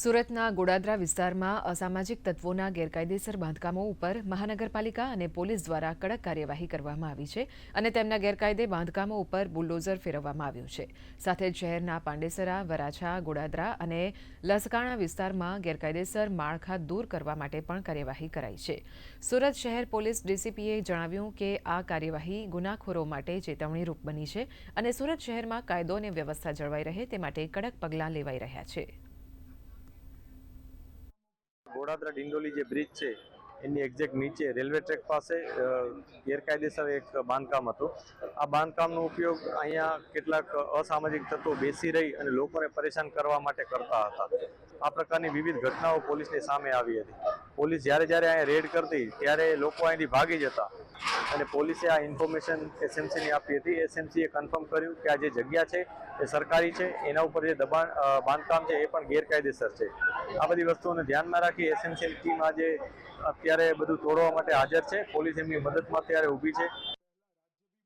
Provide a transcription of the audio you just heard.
સુરતના ગોડાદરા વિસ્તારમાં અસામાજિક તત્વોના ગેરકાયદેસર બાંધકામો ઉપર મહાનગરપાલિકા અને પોલીસ દ્વારા કડક કાર્યવાહી કરવામાં આવી છે અને તેમના ગેરકાયદે બાંધકામો ઉપર બુલડોઝર ફેરવવામાં આવ્યું છે. સાથે જ શહેરના પાંડેસરા, વરાછા, ગોડાદરા અને લસકાણા વિસ્તારમાં ગેરકાયદેસર માળખા દૂર કરવા માટે પણ કાર્યવાહી કરાઈ છે. સુરત શહેર પોલીસ ડીસીપીએ જણાવ્યું કે આ કાર્યવાહી ગુનાખોરો માટે ચેતવણીરૂપ બની છે અને સુરત શહેરમાં કાયદો અને વ્યવસ્થા જળવાઈ રહે તે માટે કડક પગલાં લેવાઈ રહ્યા છે. ગોડાદરા ડિંડોલી જે બ્રિજ છે, એની એક્ઝેક્ટ નીચે રેલવે ટ્રેક પાસે ગેરકાયદેસર એક બાંધકામ હતું. આ બાંધકામનો ઉપયોગ અહીંયા કેટલાક અસામાજિક તત્વો બેસી રહી અને લોકોને પરેશાન કરવા માટે કરતા હતા. આ પ્રકારની વિવિધ ઘટનાઓ પોલીસની સામે આવી હતી. પોલીસ જ્યારે જ્યારે અહીંયા રેડ કરતી, ત્યારે લોકો અહીંથી ભાગી જતા અને પોલીસે આ ઇન્ફોર્મેશન એસએમસીને આપી હતી. એસએમસીએ કન્ફર્મ કર્યું કે આ જે જગ્યા છે, એ સરકારી છે. એના ઉપર જે દબાણ બાંધકામ છે, એ પણ ગેરકાયદેસર છે. આ બધી વસ્તુઓને ધ્યાનમાં રાખી એસએમસીની ટીમ આજે અત્યારે બધું તોડવા માટે હાજર છે. પોલીસ એમની મદદમાં અત્યારે ઊભી છે.